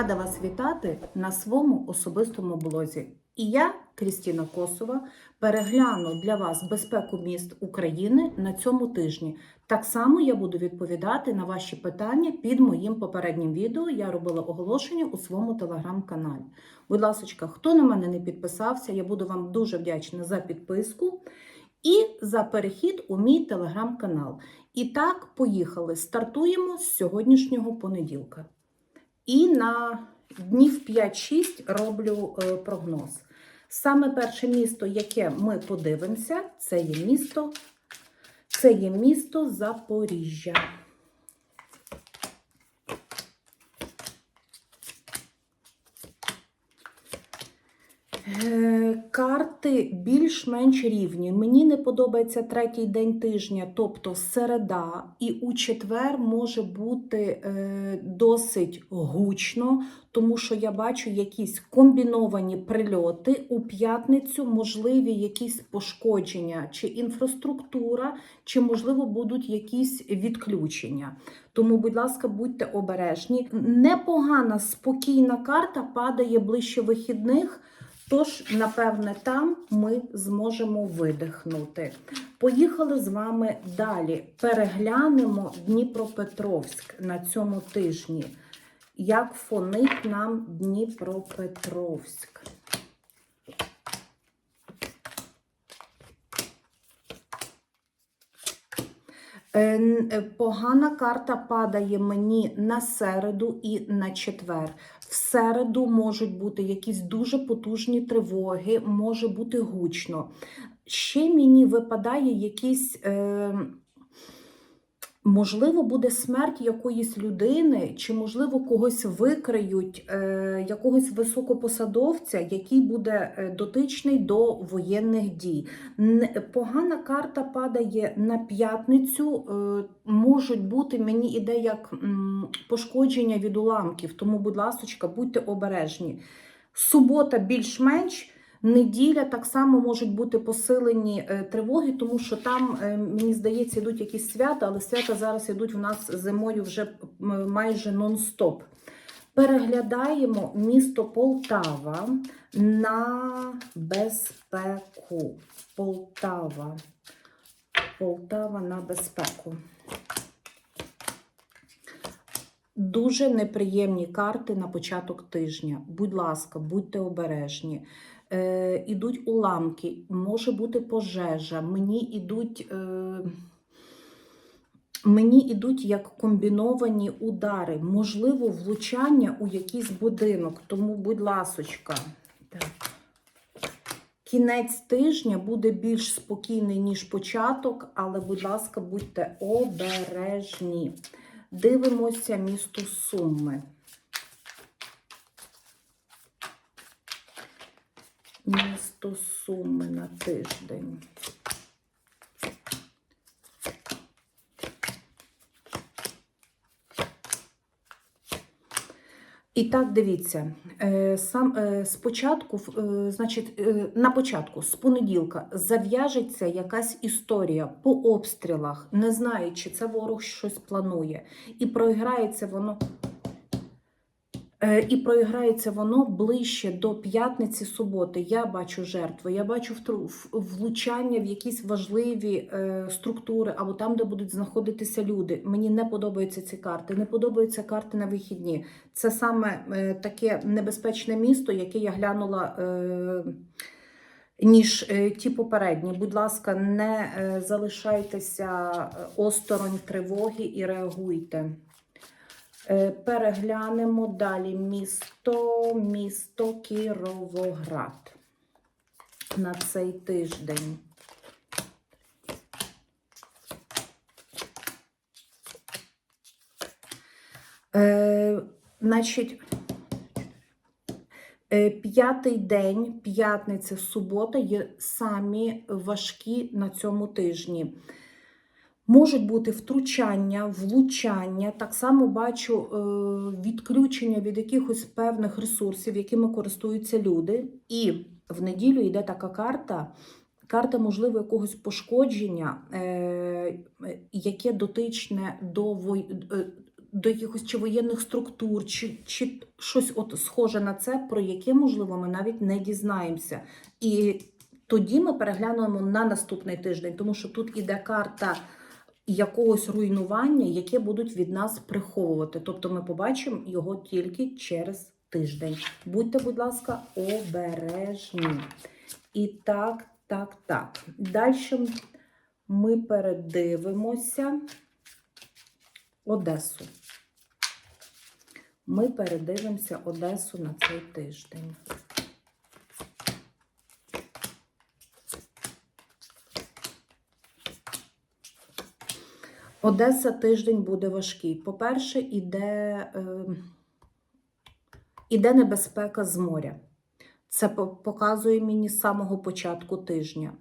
Рада вас вітати на своєму особистому блозі. І я, Крістіна Косова, перегляну для вас безпеку міст України на цьому тижні. Так само я буду відповідати на ваші питання під моїм попереднім відео. Я робила оголошення у своєму телеграм-каналі. Будь ласка, хто на мене не підписався, я буду вам дуже вдячна за підписку і за перехід у мій телеграм-канал. І так, поїхали. Стартуємо з сьогоднішнього понеділка. І на днів 5-6 роблю е, прогноз. Саме перше місто, яке ми подивимося, це є місто, це є місто Запоріжжя. Е, Карти більш-менш рівні. Мені не подобається третій день тижня, тобто середа, і у четвер може бути е, досить гучно, тому що я бачу якісь комбіновані прильоти. У п'ятницю можливі якісь пошкодження, чи інфраструктура, чи, можливо, будуть якісь відключення. Тому, будь ласка, будьте обережні. Непогана спокійна карта падає ближче вихідних. Тож, напевне, там ми зможемо видихнути. Поїхали з вами далі. Переглянемо Дніпропетровськ на цьому тижні. Як фонить нам Дніпропетровськ? Е, е, Погана карта падає мені на середу і на четвер. В середу можуть бути якісь дуже потужні тривоги, може бути гучно. Ще мені випадає якісь. Е, Можливо, буде смерть якоїсь людини, чи, можливо, когось викриють, е, якогось високопосадовця, який буде е, дотичний до воєнних дій. Погана карта падає на п'ятницю. Е, можуть бути, мені іде як м, пошкодження від уламків, тому, будь ласка, будьте обережні. Субота більш-менш. Неділя так само можуть бути посилені е, тривоги, тому що там, е, мені здається, йдуть якісь свята, але свята зараз йдуть в нас зимою вже майже нон-стоп. Переглядаємо місто Полтава на безпеку. Полтава. Полтава на безпеку. Дуже неприємні карти на початок тижня. Будь ласка, будьте обережні. Е, ідуть уламки, може бути пожежа. Мені ідуть, е, мені ідуть як комбіновані удари, можливо, влучання у якийсь будинок. Тому, будь ласочка, так. Кінець тижня буде більш спокійний, ніж початок, але, будь ласка, будьте обережні. Дивимося місто Суми. Місто Суми на тиждень. І так, дивіться, е, сам е, спочатку, е, значить, на початку, з понеділка, зав'яжеться якась історія по обстрілах, не знаю, чи це ворог щось планує, і проіграється воно. Е, І проіграється воно ближче до п'ятниці суботи. Я бачу жертви, я бачу влучання в якісь важливі е, структури або там, де будуть знаходитися люди. Мені не подобаються ці карти. Не подобаються карти на вихідні. Це саме е, таке небезпечне місто, яке я глянула. Ніж ті попередні. Будь ласка, не залишайтеся осторонь тривоги і реагуйте. Е, Переглянемо далі місто, місто Кіровоград на цей тиждень. Е, значить, е, п'ятий день, п'ятниця, субота є самі важкі на цьому тижні. Можуть бути втручання, влучання. Так само бачу е, відключення від якихось певних ресурсів, якими користуються люди. І в неділю йде така карта. Карта, можливо, якогось пошкодження, е, яке дотичне до е, до якихось чи воєнних структур, чи, чи щось от схоже на це, про яке, можливо, ми навіть не дізнаємося. І тоді ми переглянемо на наступний тиждень, тому що тут іде карта якогось руйнування, яке будуть від нас приховувати. Тобто ми побачимо його тільки через тиждень. Будьте, будь ласка, обережні. І так, так, так. Далі ми передивимося Одесу. Ми передивимося Одесу на цей тиждень. Одеса тиждень буде важкий. По-перше, іде, е, іде небезпека з моря. Це по- показує мені з самого початку тижня.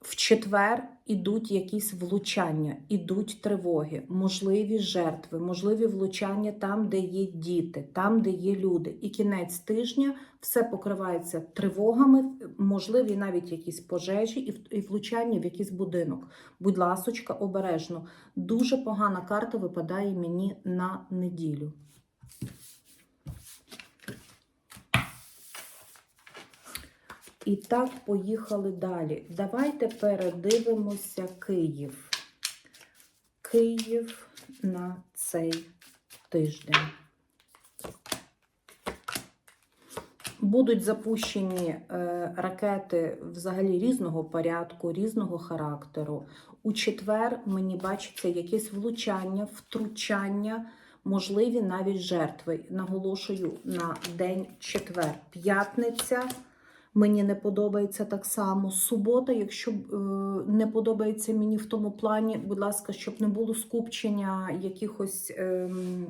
В четвер ідуть якісь влучання, ідуть тривоги, можливі жертви, можливі влучання там, де є діти, там, де є люди. І кінець тижня все покривається тривогами, можливі навіть якісь пожежі і влучання в якийсь будинок. Будь ласочка, обережно. Дуже погана карта випадає мені на неділю. І так, поїхали далі. Давайте передивимося Київ. Київ на цей тиждень. Будуть запущені е, ракети взагалі різного порядку, різного характеру. У четвер мені бачиться якесь влучання, втручання, можливі навіть жертви. Наголошую на день четвер. П'ятниця. Мені не подобається так само. Субота, якщо е, не подобається мені в тому плані, будь ласка, щоб не було скупчення якихось, ем,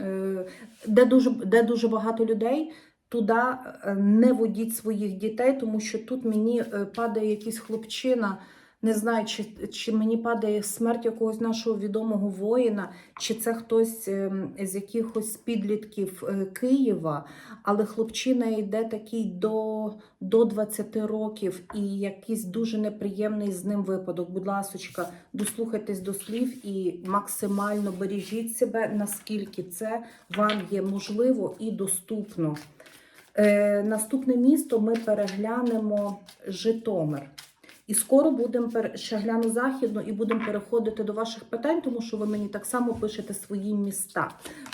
е, де, дуже, де дуже багато людей, туди е, не водіть своїх дітей, тому що тут мені падає якийсь хлопчина. Не знаю, чи, чи мені падає смерть якогось нашого відомого воїна, чи це хтось ем, з якихось підлітків е, Києва, але хлопчина йде такий до, до 20 років і якийсь дуже неприємний з ним випадок. Будь ласочка, дослухайтесь до слів і максимально бережіть себе, наскільки це вам є можливо і доступно. Е, наступне місто ми переглянемо Житомир. І скоро будемо ще гляну західну і будемо переходити до ваших питань, тому що ви мені так само пишете свої міста.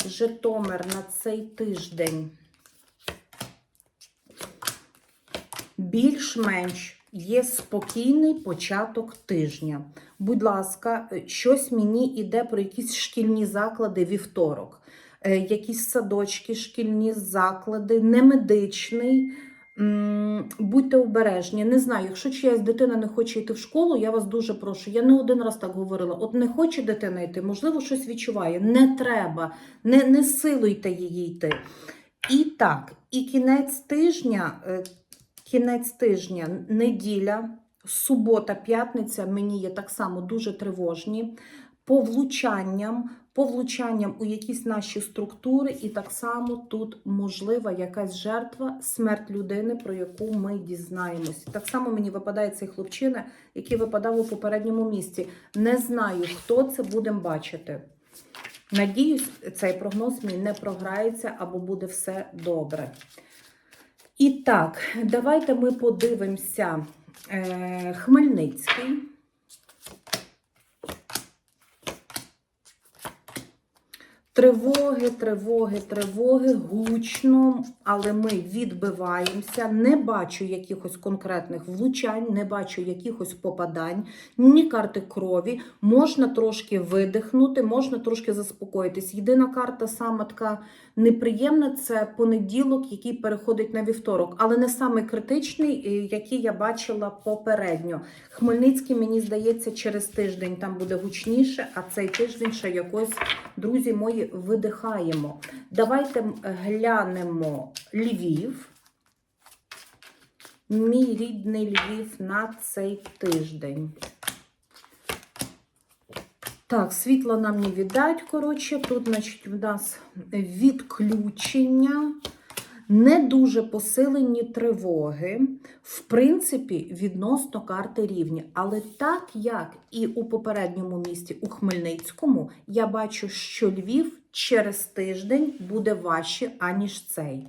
Житомир на цей тиждень. Більш-менш є спокійний початок тижня. Будь ласка, е, щось мені йде про якісь шкільні заклади вівторок, Е, якісь садочки, шкільні заклади, не медичний. М, Будьте обережні. Не знаю, якщо чиясь дитина не хоче йти в школу, я вас дуже прошу. Я не один раз так говорила. От не хоче дитина йти, можливо, щось відчуває. Не треба, не, не силуйте її йти. І так, і кінець тижня, е, кінець тижня, неділя, субота, п'ятниця мені є так само дуже тривожні. По влучанням, по влучанням у якісь наші структури, і так само тут можлива якась жертва, смерть людини, про яку ми дізнаємось. Так само мені випадає цей хлопчина, який випадав у попередньому місці. Не знаю, хто це будемо бачити. Надіюсь, цей прогноз мій не програється або буде все добре. І так, давайте ми подивимося е, Хмельницький. Тривоги, тривоги, тривоги, гучно, але ми відбиваємося. Не бачу якихось конкретних влучань, не бачу якихось попадань, ні карти крові. Можна трошки видихнути, можна трошки заспокоїтись. Єдина карта сама така неприємна це понеділок, який переходить на вівторок, але не самий критичний, е, який я бачила попередньо. Хмельницький, мені здається, через тиждень там буде гучніше, а цей тиждень ще якось, друзі мої, видихаємо. Давайте глянемо Львів. Мій рідний Львів на цей тиждень. Так, світло нам не віддать, коротше. Тут, значить, у нас відключення, не дуже посилені тривоги, в принципі, відносно карти рівні. Але так як і у попередньому місті у Хмельницькому, я бачу, що Львів через тиждень буде важче, аніж цей.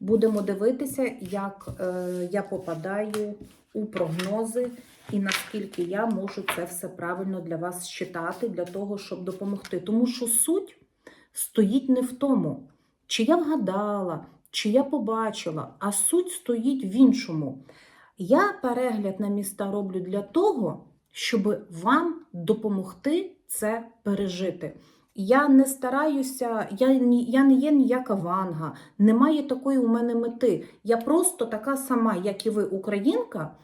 Будемо дивитися, як е, я попадаю у прогнози і наскільки я можу це все правильно для вас читати, для того, щоб допомогти. Тому що суть стоїть не в тому, чи я вгадала, чи я побачила, а суть стоїть в іншому. Я перегляд на міста роблю для того, щоб вам допомогти це пережити. Я не стараюся, я, я не є ніяка ванга, немає такої у мене мети. Я просто така сама, як і ви, українка,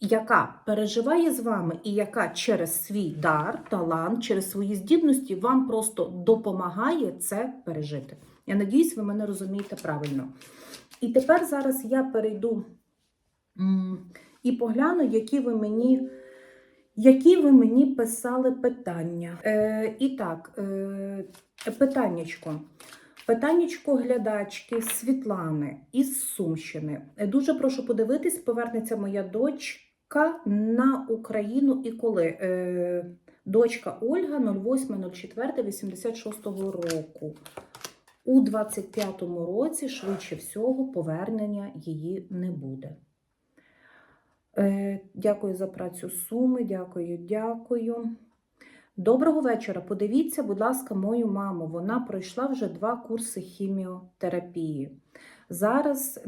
яка переживає з вами і яка через свій дар, талант, через свої здібності вам просто допомагає це пережити. Я надіюсь, ви мене розумієте правильно. І тепер зараз я перейду і погляну, які ви мені. Які ви мені писали питання? Е, і так, е, питаннячко. Питаннячко глядачки Світлани із Сумщини. Е, Дуже прошу подивитись, повернеться моя дочка на Україну і коли? Е, дочка Ольга 08.04.86 року. У 25-му році, швидше всього, повернення її не буде. Е, Дякую за працю Суми. Дякую, дякую. Доброго вечора. Подивіться, будь ласка, мою маму. Вона пройшла вже два курси хіміотерапії. Зараз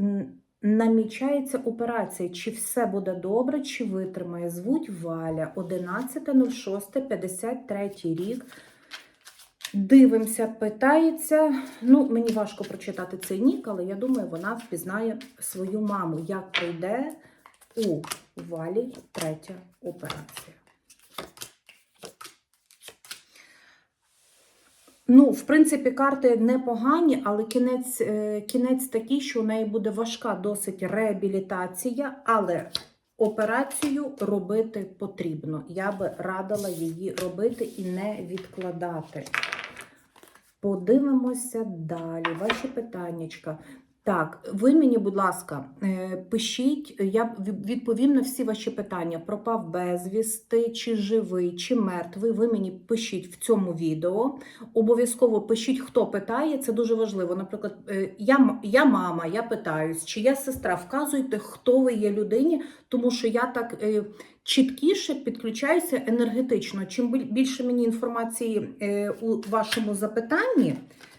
намічається операція. Чи все буде добре, чи витримає. Звуть Валя 11.06.53 рік. Дивимося, питається. Ну, мені важко прочитати цей нік, але я думаю, вона впізнає свою маму. Як пройде у валі третя операція. Ну, в принципі, карти непогані, але кінець, е, кінець такий, що у неї буде важка досить реабілітація, але операцію робити потрібно. Я би радила її робити і не відкладати. Подивимося далі. Ваші питаннячка. Так, ви мені, будь ласка, е, пишіть, я відповім на всі ваші питання. Пропав безвісти, чи живий, чи мертвий. Ви мені пишіть в цьому відео. Обов'язково пишіть, хто питає. Це дуже важливо. Наприклад, е, я, я мама, я питаюсь, чи я сестра. Вказуйте, хто ви є людині, тому що я так е, чіткіше підключаюся енергетично. Чим біль- більше мені інформації е, у вашому запитанні.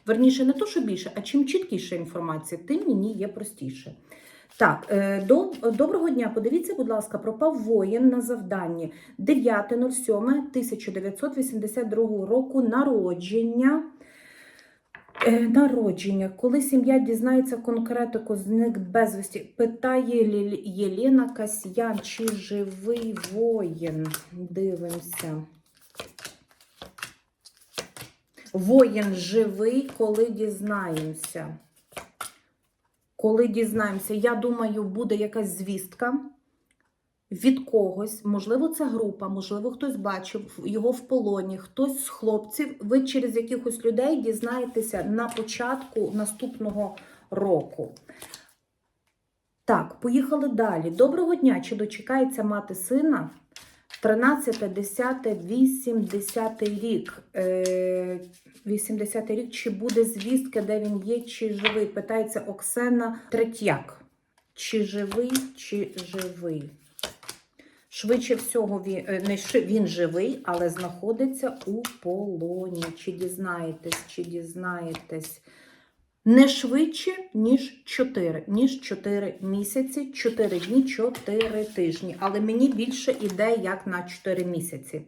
Верніше, не то, що більше, а чим чіткіша інформація, тим мені є простіше. Так, е, до, доброго дня. Подивіться, будь ласка, пропав воїн на завданні 9.07.1982 року народження. Е, Народження, коли сім'я дізнається конкретику, зник безвісті, питає Єлена Касьян, чи живий воїн. Дивимося. Воїн живий, коли дізнаємося. Коли дізнаємося, я думаю, буде якась звістка від когось. Можливо, це група, можливо, хтось бачив його в полоні, хтось з хлопців. Ви через якихось людей дізнаєтеся на початку наступного року. Так, поїхали далі. Доброго дня! Чи дочекається мати сина? 13, 10, 80 рік. Е, 80 рік, чи буде звістка, де він є, чи живий? Питається Оксана Третяк. Чи живий, чи живий? Швидше всього, він, е, не він живий, але знаходиться у полоні. Чи дізнаєтесь, чи дізнаєтесь? Не швидше, ніж 4, ніж 4 місяці, 4 дні, 4 тижні. Але мені більше іде як на 4 місяці.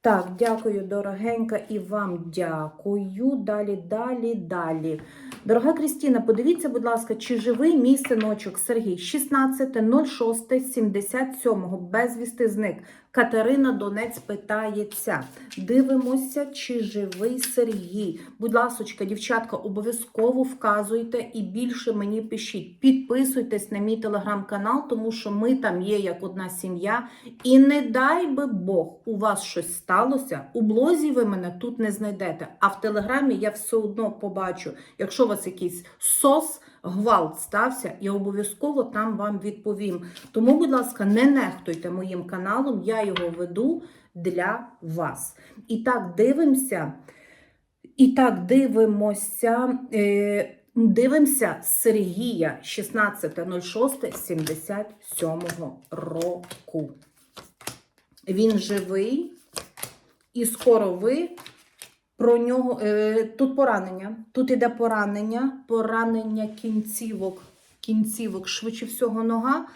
Так, дякую, дорогенька, і вам дякую. Далі, далі, далі. Дорога Крістіна, подивіться, будь ласка, чи живий мій синочок Сергій 16.06.77 безвісти зник. Катерина Донець питається. Дивимося, чи живий Сергій. Будь ласочка, дівчатка, обов'язково вказуйте і більше мені пишіть. Підписуйтесь на мій телеграм-канал, тому що ми там є як одна сім'я. І не дай би Бог, у вас щось сталося. У блозі ви мене тут не знайдете. А в телеграмі я все одно побачу. Якщо у вас якийсь сос, гвалт стався, я обов'язково там вам відповім. Тому, будь ласка, не нехтуйте моїм каналом, я його веду для вас. І так, дивимося. І так, дивимося. Е, дивимося Сергія 16.06.77 року. Він живий, і скоро ви про нього. Е, тут поранення. Тут іде поранення, поранення кінцівок, кінцівок, швидше всього, нога.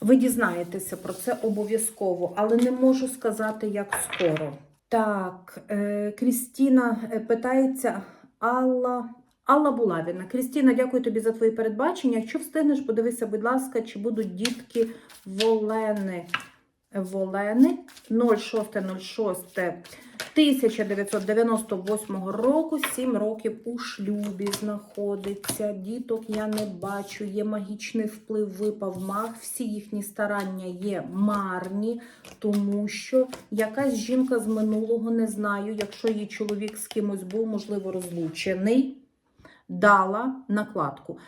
Ви дізнаєтеся про це обов'язково, але не можу сказати, як скоро. Так, е, Крістіна е, питається Алла. Алла Булавіна. Крістіна, дякую тобі за твої передбачення. Якщо встигнеш, подивися, будь ласка, чи будуть дітки Волени. Волени 06.06 1998 року, 7 років у шлюбі знаходиться. Діток я не бачу, є магічний вплив, випав маг. Всі їхні старання є марні, тому що якась жінка з минулого не знаю, якщо її чоловік з кимось був, можливо, розлучений. Дала накладку.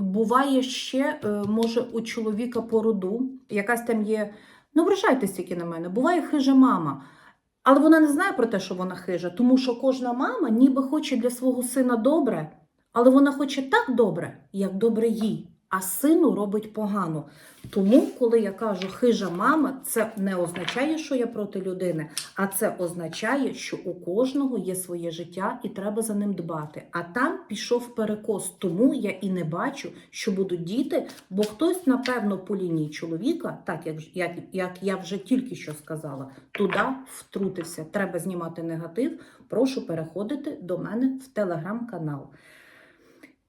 Буває ще, е, може, у чоловіка по роду, якась там є. Не ображайтесь тільки на мене. Буває хижа мама. Але вона не знає про те, що вона хижа, тому що кожна мама ніби хоче для свого сина добре, але вона хоче так добре, як добре їй, а сину робить погано. Тому, коли я кажу хижа мама, це не означає, що я проти людини, а це означає, що у кожного є своє життя і треба за ним дбати. А там пішов перекос, тому я і не бачу, що будуть діти, бо хтось, напевно, по лінії чоловіка, так як, як, як я вже тільки що сказала, туди втрутився. Треба знімати негатив. Прошу переходити до мене в телеграм-канал.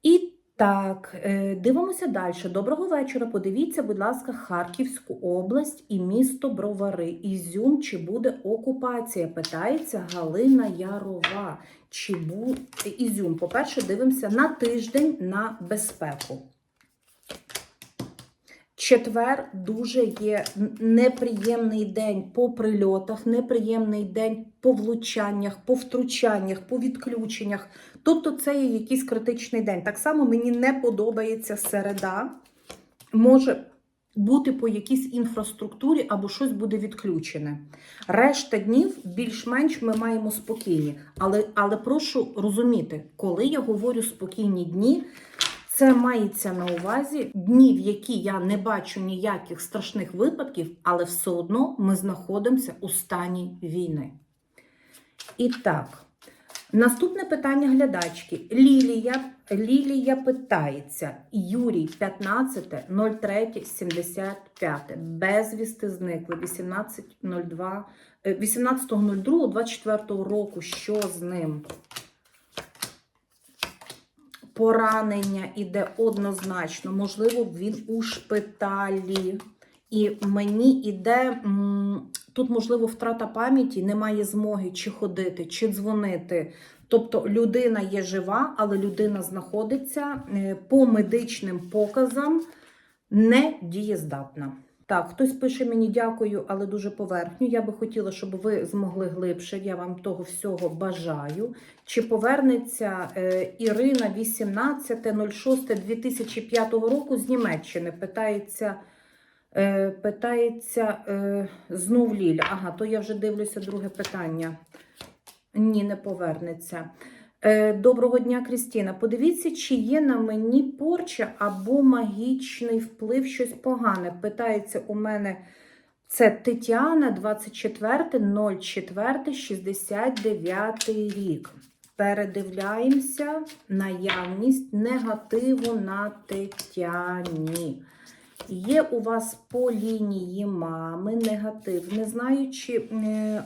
І так, е, дивимося далі. Доброго вечора. Подивіться, будь ласка, Харківську область і місто Бровари. Ізюм, чи буде окупація? Питається Галина Ярова. Чи бу... Ізюм? По-перше, дивимося на тиждень на безпеку. Четвер дуже є неприємний день по прильотах, неприємний день по влучаннях, по втручаннях, по відключеннях. Тобто це є якийсь критичний день. Так само мені не подобається середа. Може бути по якійсь інфраструктурі або щось буде відключене. Решта днів більш-менш ми маємо спокійні. Але, але прошу розуміти, коли я говорю спокійні дні, це мається на увазі дні, в які я не бачу ніяких страшних випадків, але все одно ми знаходимося у стані війни. І так, наступне питання глядачки. Лілія, Лілія питається: Юрій 15.03.75. Безвісти зникли 18.02, е, 18.02.24 року. Що з ним? Поранення іде однозначно. Можливо, він у шпиталі. І мені іде тут, можливо, втрата пам'яті, немає змоги чи ходити, чи дзвонити. Тобто людина є жива, але людина знаходиться е, по медичним показам не дієздатна. Так, хтось пише мені дякую, але дуже поверхню. Я би хотіла, щоб ви змогли глибше. Я вам того всього бажаю. Чи повернеться е, Ірина 18.06.2005 року з Німеччини? Питається, е, питається е, знов Ліля. Ага, то я вже дивлюся друге питання. Ні, не повернеться. Е, Доброго дня, Крістіна. Подивіться, чи є на мені порча або магічний вплив, щось погане. Питається у мене це Тетяна, 24.04.69 рік. Передивляємося наявність негативу на Тетяні. Є у вас по лінії мами негатив. Не знаю, чи е,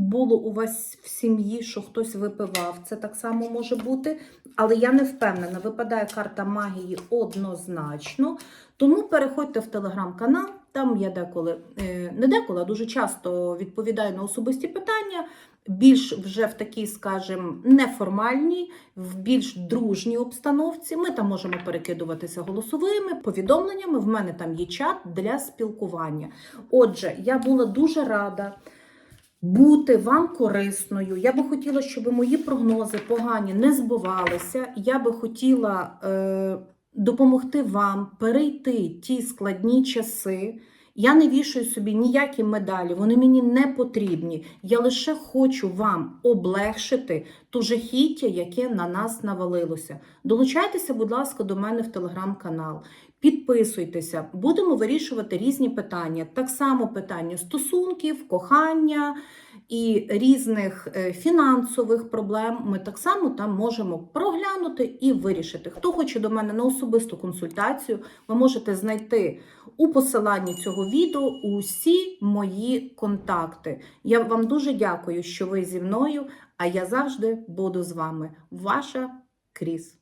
було у вас в сім'ї, що хтось випивав. Це так само може бути. Але я не впевнена, випадає карта магії однозначно. Тому переходьте в телеграм-канал. Там я деколи, е, не деколи, а дуже часто відповідаю на особисті питання. Більш вже в такій, скажімо, неформальній, в більш дружній обстановці. Ми там можемо перекидуватися голосовими повідомленнями. В мене там є чат для спілкування. Отже, я була дуже рада бути вам корисною. Я би хотіла, щоб мої прогнози погані не збувалися. Я би хотіла е, допомогти вам перейти ті складні часи. Я не вішаю собі ніякі медалі, вони мені не потрібні. Я лише хочу вам облегшити ту жахіття, яке на нас навалилося. Долучайтеся, будь ласка, до мене в телеграм-канал. Підписуйтеся, будемо вирішувати різні питання. Так само питання стосунків, кохання і різних е, фінансових проблем. Ми так само там можемо проглянути і вирішити. Хто хоче до мене на особисту консультацію, ви можете знайти у посиланні цього відео усі мої контакти. Я вам дуже дякую, що ви зі мною, а я завжди буду з вами. Ваша Кріс.